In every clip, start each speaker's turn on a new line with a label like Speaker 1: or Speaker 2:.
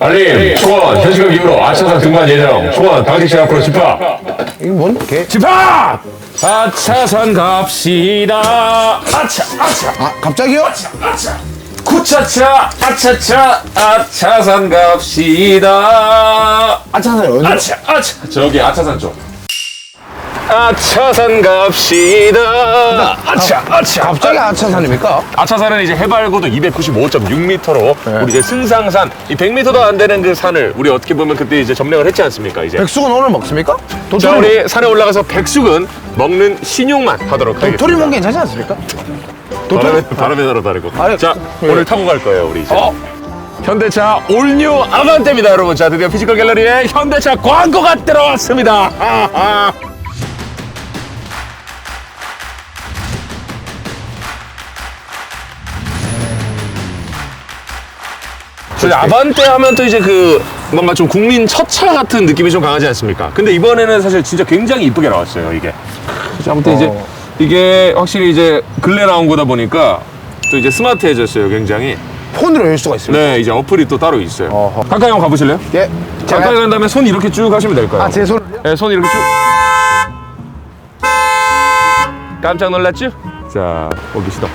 Speaker 1: 알림, 초원, 현시경 이후로 아차산 등반 예정. 초원, 당직시 앞으로 집합.
Speaker 2: 이거 뭔 개?
Speaker 1: 집합! 아차산 갑시다. 아차, 아차,
Speaker 2: 아 갑자기요?
Speaker 1: 구차차, 아차차, 아차산 갑시다.
Speaker 2: 아차사요?
Speaker 1: 아차, 아차. 저기 아차산 쪽. 아차산 갑시다. 아차, 아차.
Speaker 2: 갑자기 아차산입니까?
Speaker 1: 아차산은 이제 해발고도 295.6m로 우리 이제 승상산 이 100m도 안 되는 그 산을 우리 어떻게 보면 그때 이제 점령을 했지 않습니까 이제
Speaker 2: 백숙은 오늘 먹습니까?
Speaker 1: 자
Speaker 2: 도토리
Speaker 1: 우리 산에 올라가서 백숙은 먹는 신용만 하도록 하겠습니다
Speaker 2: 도토리 먹 괜찮지 않습니까?
Speaker 1: 바람에, 바람에 따라 다르고
Speaker 2: 아니,
Speaker 1: 자
Speaker 2: 예.
Speaker 1: 오늘 타고 갈 거예요 우리 이제
Speaker 2: 어?
Speaker 1: 현대차 올뉴 아반떼입니다 여러분 자 드디어 피지컬 갤러리에 현대차 광고가 들어왔습니다 하하. 저 아반떼 하면 또 이제 그 뭔가 좀 국민 첫차 같은 느낌이 좀 강하지 않습니까? 근데 이번에는 사실 진짜 굉장히 이쁘게 나왔어요 이게. 그래서 아무튼 이제
Speaker 2: 어.
Speaker 1: 이게 확실히 이제 근래 나온 거다 보니까 또 이제 스마트해졌어요 굉장히.
Speaker 2: 폰으로 열 수가 있습니다.
Speaker 1: 네, 이제 어플이 또 따로 있어요.
Speaker 2: 어허.
Speaker 1: 가까이 한번 가보실래요?
Speaker 2: 예.
Speaker 1: 가까이 간 다음에 손 이렇게 쭉 하시면 될 거예요.
Speaker 2: 아 제 손.
Speaker 1: 네, 손 이렇게 쭉. 깜짝 놀랐죠? 자, 거기 시동.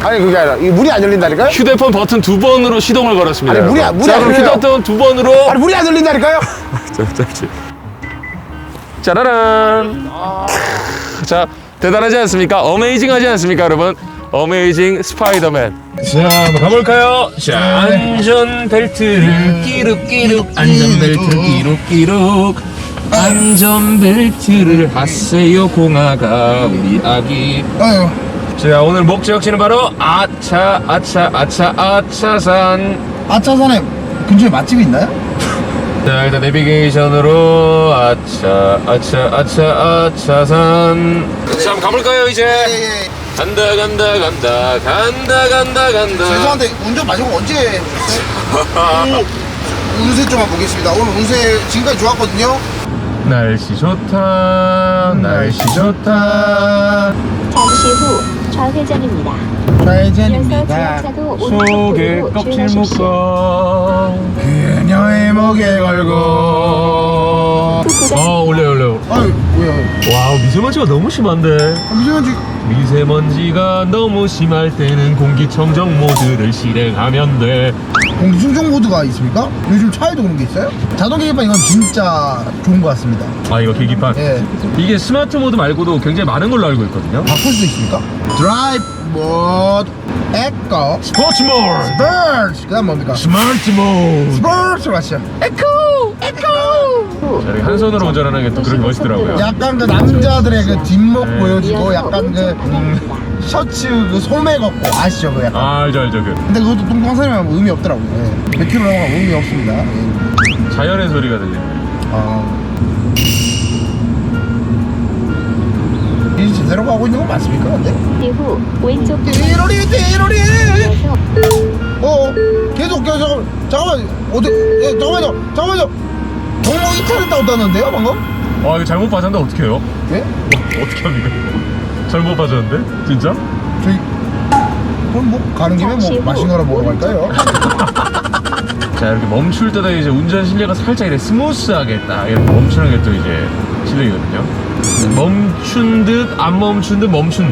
Speaker 2: 아니 그게 아니라 이 문이 안 열린다니까요?
Speaker 1: 휴대폰 버튼 두 번으로 시동을 걸었습니다.
Speaker 2: 아니, 물이
Speaker 1: 여러분.
Speaker 2: 안- 물이
Speaker 1: 자,
Speaker 2: 안
Speaker 1: 그럼
Speaker 2: 열려요.
Speaker 1: 휴대폰 두 번으로.
Speaker 2: 아니 문이 안 열린다니까요?
Speaker 1: 자, 짧지. 짜라란. 자, 대단하지 않습니까? 어메이징하지 않습니까, 여러분? 어메이징 스파이더맨. 자, 한번 가볼까요? 자, 안전벨트를 끼룩끼룩, 안전벨트를 끼룩끼룩. 안전벨트를 하세요, 공아가, 우리 아기.
Speaker 2: 아유.
Speaker 1: 자, 오늘 목적지는 바로 아차, 아차, 아차, 아차산.
Speaker 2: 아차산에 근처에 맛집이 있나요?
Speaker 1: 자 일단 내비게이션으로 아차 아차 아차 아차산 자 한번 가볼까요 이제
Speaker 2: 예.
Speaker 1: 간다 간다 간다 간다 간다 간다
Speaker 2: 죄송한데 운전 마지막 언제 해보셨어요? 운세 좀 한번 보겠습니다. 오늘 운세 지금까지 좋았거든요.
Speaker 1: 날씨 좋다 날씨 좋다
Speaker 3: 잠시 후 좌회전입니다.
Speaker 2: 좌회전입니다.
Speaker 1: 속에 껍질 묶어
Speaker 2: 그녀의 목에 걸고.
Speaker 1: 어 올려 올려
Speaker 2: 아 유 뭐야?
Speaker 1: 와 미세먼지가 너무 심한데
Speaker 2: 미세먼지
Speaker 1: 미세먼지가 너무 심할 때는 공기청정 모드를 실행하면 돼
Speaker 2: 공기 충족 모드가 있습니까? 요즘 차에도 그런 게 있어요? 자동 계기판 이건 진짜 좋은 것 같습니다.
Speaker 1: 아 이거 계기판
Speaker 2: 예.
Speaker 1: 이게 스마트 모드 말고도 굉장히 많은 걸로 알고 있거든요.
Speaker 2: 바꿀 수도 있습니까? 드라이브 모드, 에코,
Speaker 1: 스포츠 모드,
Speaker 2: 스포츠. 그 다음 뭡니까?
Speaker 1: 스마트 모드.
Speaker 2: 스포츠 맞죠? 에코,
Speaker 1: 한 손으로 운전하는 게 또 그렇게 멋있더라고요.
Speaker 2: 약간 그 남자들의 그 뒷목
Speaker 1: 네.
Speaker 2: 보여주고 약간 그 음, 셔츠 그 소매 걷고 아시죠? 그 약간.
Speaker 1: 아 알죠 알죠 그
Speaker 2: 근데 그것도 뚱뚱한 사람이 하면 의미 없더라고요. 예. 몇 킬로 나가면 의미 없습니다. 예.
Speaker 1: 자연의 소리가 들리네.
Speaker 2: 아. 이 제대로 가고 있는 건 맞습니까? 근데?
Speaker 3: 이후 왼쪽
Speaker 2: 띠로리 띠로리
Speaker 3: 어
Speaker 2: 계속 계속 잠깐만 어디 예, 잠깐만요 잠깐만요 경로 이탈했다고 떴는데요 방금?
Speaker 1: 아 이거 잘못 빠졌는데 어떻게 해요?
Speaker 2: 예?
Speaker 1: 어, 어떻게 합니까? 잘못 빠졌는데? 진짜?
Speaker 2: 저희 그럼 뭐 가는 김에
Speaker 3: 뭐후
Speaker 2: 맛있는 거나 먹으러 갈까요?
Speaker 1: 자 이렇게 멈출 때도 이제 운전 실내가 살짝 이렇게 스무스하게 딱 이렇게 멈추는 게 또 이제 실력이거든요. 멈춘 듯 안 멈춘 듯 멈춘.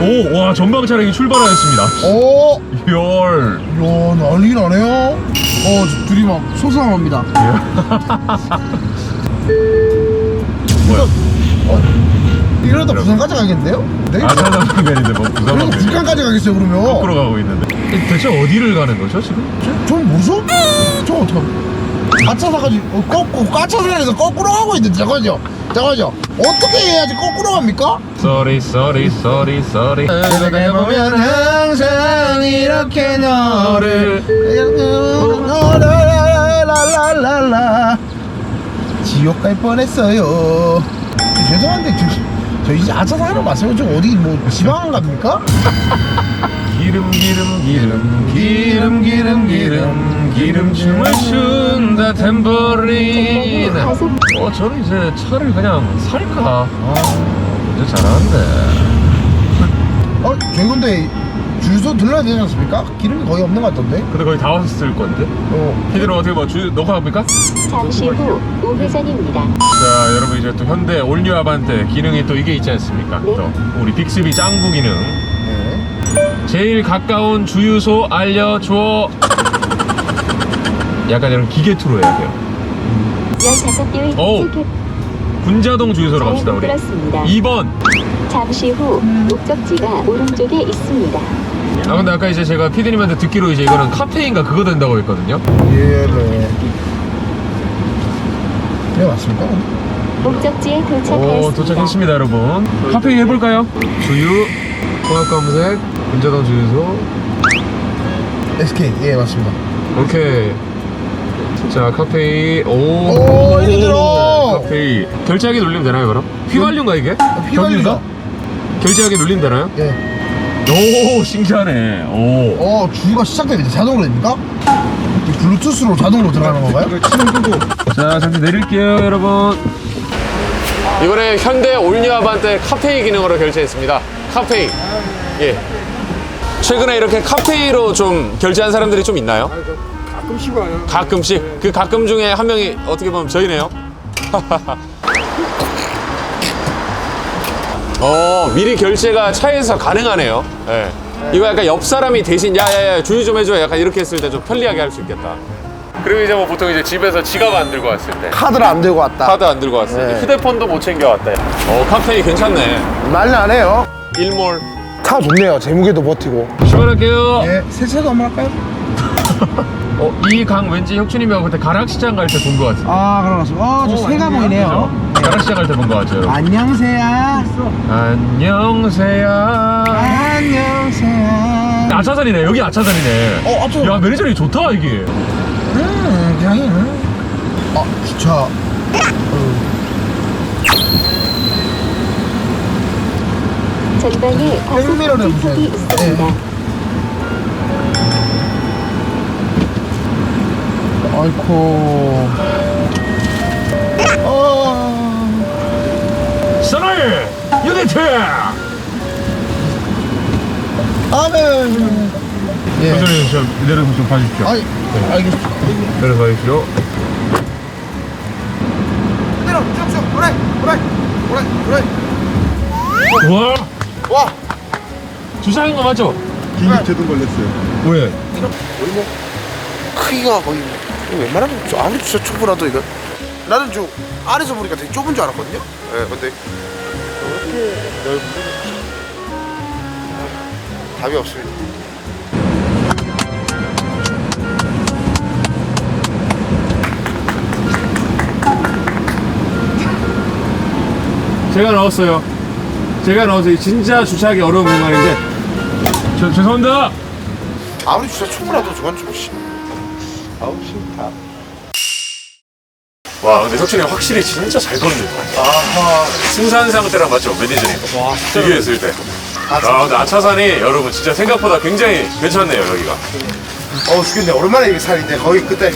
Speaker 1: 오, 와 전방 차량이 출발하였습니다.
Speaker 2: 오
Speaker 1: 열.
Speaker 2: 야 난리 나네요 어 저- 둘이 막 소상합니다
Speaker 1: 뭐야?
Speaker 2: 이러다 부산까지 가겠는데요? 네?
Speaker 1: 아, 사장님인데 뭐
Speaker 2: 그래도
Speaker 1: 부산만
Speaker 2: 북한까지 가겠어요 그러면
Speaker 1: 거꾸로 가고 있는데. 대체 어디를 가는 거죠 지금?
Speaker 2: 저, 전 모르죠? 저 어떡합니까? 가차사까지 어, 거꾸로 가차 사에서 거꾸로 가고 있는데 잠깐만요 잠깐만요 어떻게 해야지 거꾸로 갑니까?
Speaker 1: Sorry, sorry, sorry, sorry.
Speaker 2: 항상 이렇게 너를 라라라라라 지옥 갈 뻔했어요 죄송한데 저, 저 이제 아차사 하러 왔어요 저 어디 뭐 지방 갑니까?
Speaker 1: 기름, 기름, 기름, 기름, 기름, 기름, 기름춤을 춘다.
Speaker 3: 가속
Speaker 1: 어, 저는 이제 차를 그냥 살까? 아, 이제 잘하는데.
Speaker 2: 어 저희 근데 주유소 들러야 되지 않습니까? 기름이 거의 없는 것 같던데
Speaker 1: 근데 거의 다 왔을 건데?
Speaker 2: 어
Speaker 1: 피디는 어떻게 뭐 주, 넣고 갑니까?
Speaker 3: 잠시 후 우회전입니다.
Speaker 1: 자 여러분 이제 또 현대 올뉴 아반떼 기능이 또 이게 있지 않습니까?
Speaker 3: 네.
Speaker 1: 또 우리 빅스비 짱구 기능
Speaker 2: 네.
Speaker 1: 제일 가까운 주유소 알려줘 약간 이런 기계 투로 해야 돼요
Speaker 3: 15개의
Speaker 1: 어우, 군자동 주유소로
Speaker 3: 잘
Speaker 1: 갑시다 우리
Speaker 3: 들었습니다.
Speaker 1: 2번
Speaker 3: 잠시 후 목적지가 오른쪽에 있습니다.
Speaker 1: 아 근데 아까 이제 제가 피디님한테 듣기로 이제 이거는 카페인가 그거 된다고 했거든요
Speaker 2: 예 네 네 맞습니까?
Speaker 3: 목적지에 도착하였습니다.
Speaker 1: 오 도착했습니다 여러분 카페인 해볼까요? 주유 통합 검색 군자동 주유소
Speaker 2: SK 예 맞습니다
Speaker 1: 오케이 자 카페인 오,
Speaker 2: 오, 이리 들어.
Speaker 1: 카페인 결제하기 눌리면 되나요 그럼? 휘발유인가 이게?
Speaker 2: 휘발유다.
Speaker 1: 경유인가? 결제하기 눌리면 되나요?
Speaker 2: 예.
Speaker 1: 오 신기하네 오
Speaker 2: 어 주유가 시작되면 이제 자동으로 됩니까? 이 블루투스로 자동으로 들어가는 건가요?
Speaker 1: 자 잠시 내릴게요 여러분 이번에 현대 올뉴 아반떼 카페이 기능으로 결제했습니다 카페이 예 최근에 이렇게 카페이로 좀 결제한 사람들이 좀 있나요?
Speaker 4: 가끔씩 와요.
Speaker 1: 가끔씩 그 가끔 중에 한 명이 어떻게 보면 저희네요 어 미리 결제가 차에서 가능하네요 예. 이거 약간 옆 사람이 대신 야야야 주유 좀 해줘 약간 이렇게 했을 때 좀 편리하게 할 수 있겠다 그리고 이제 뭐 보통 이제 집에서 지갑 안 들고 왔을 때
Speaker 2: 카드를 안 들고 왔다
Speaker 1: 카드 안 들고 왔어요.
Speaker 2: 네.
Speaker 1: 휴대폰도 못 챙겨 왔다. 어, 카페이 괜찮네.
Speaker 2: 난리 나네요
Speaker 1: 일몰.
Speaker 2: 차 좋네요 제무게도 버티고
Speaker 1: 출발할게요.
Speaker 2: 예 세차도 한번 할까요?
Speaker 1: 어, 이 강 왠지 혁춘님하고 그때 가락시장 갈 때본것 같은데.
Speaker 2: 아 그런 것 같습니다 어저 새가 보이네요
Speaker 1: 그죠? 가락시장 갈 때본것 같죠, 여러분?
Speaker 2: 안녕하세요
Speaker 1: 안녕하세요.
Speaker 2: 안녕하세요
Speaker 1: 아차산이네. 여기 아차산이네.
Speaker 2: 어, 아차산.
Speaker 1: 야, 매니저이 좋다, 이게.
Speaker 2: 음 그냥 음. 아 기차
Speaker 3: 전방에 지속이
Speaker 2: 보세요.
Speaker 3: 있습니다.
Speaker 2: 아이코 어...
Speaker 1: 선을 유니트!
Speaker 2: 아멘 예
Speaker 1: 선생님, 좀 내려서 좀 봐주십시오.
Speaker 2: 아이 알겠습니다
Speaker 1: 내려서 봐주십시오.
Speaker 2: 내려 쭉쭉 그래 그래 그래 그래
Speaker 1: 우와!
Speaker 2: 와
Speaker 1: 주사한 거 맞죠?
Speaker 4: 긴급 제동 걸렸어요.
Speaker 1: 왜?
Speaker 2: 크기가 거의 뭐, 이거 웬만하면 저 아무리 진짜 초보라도 이거 나는 좀 안에서 보니까 되게 좁은 줄 알았거든요 예 근데 이렇게 넓은 답이 없습니다
Speaker 1: 제가 넣었어요. 제가 넣었어요. 진짜 주차하기 어려운 공간인데. 저, 죄송합니다.
Speaker 2: 아무리 진짜 초보라도 저건 좀 씨. 아우 싫다
Speaker 1: 와, 근데 혁준이 확실히 진짜 잘 걷는다.
Speaker 2: 아하
Speaker 1: 승산 상태랑 맞죠? 매니저님.
Speaker 2: 와
Speaker 1: 비교했을 때. 아, 근데 아차산이 여러분 진짜 생각보다 굉장히 괜찮네요, 여기가.
Speaker 2: 어 근데 오랜만에 이게 산인데 거의 그때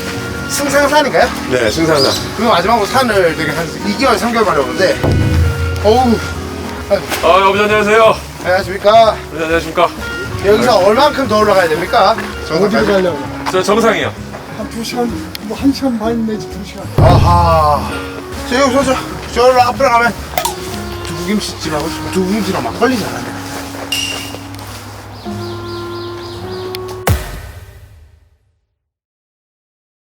Speaker 2: 승상산인가요?
Speaker 1: 네, 승산산.
Speaker 2: 그 마지막으로 산을 되게 한 2개월 3개월 만에 오는데 어우
Speaker 1: 아, 여러분 안녕하세요.
Speaker 2: 안녕하십니까
Speaker 1: 네, 안녕하십니까.
Speaker 2: 여기서 얼만큼 더 올라가야 됩니까?
Speaker 4: 어디로
Speaker 2: 정상까지
Speaker 4: 가려고?
Speaker 1: 저 정상이요.
Speaker 4: 한 두 시간, 뭐 한 시간 반 내지 두 시간.
Speaker 2: 아하 저 여기 저, 저 저로 앞으로 가면 두부김치집하고 두부김치랑 막 걸리 잘하네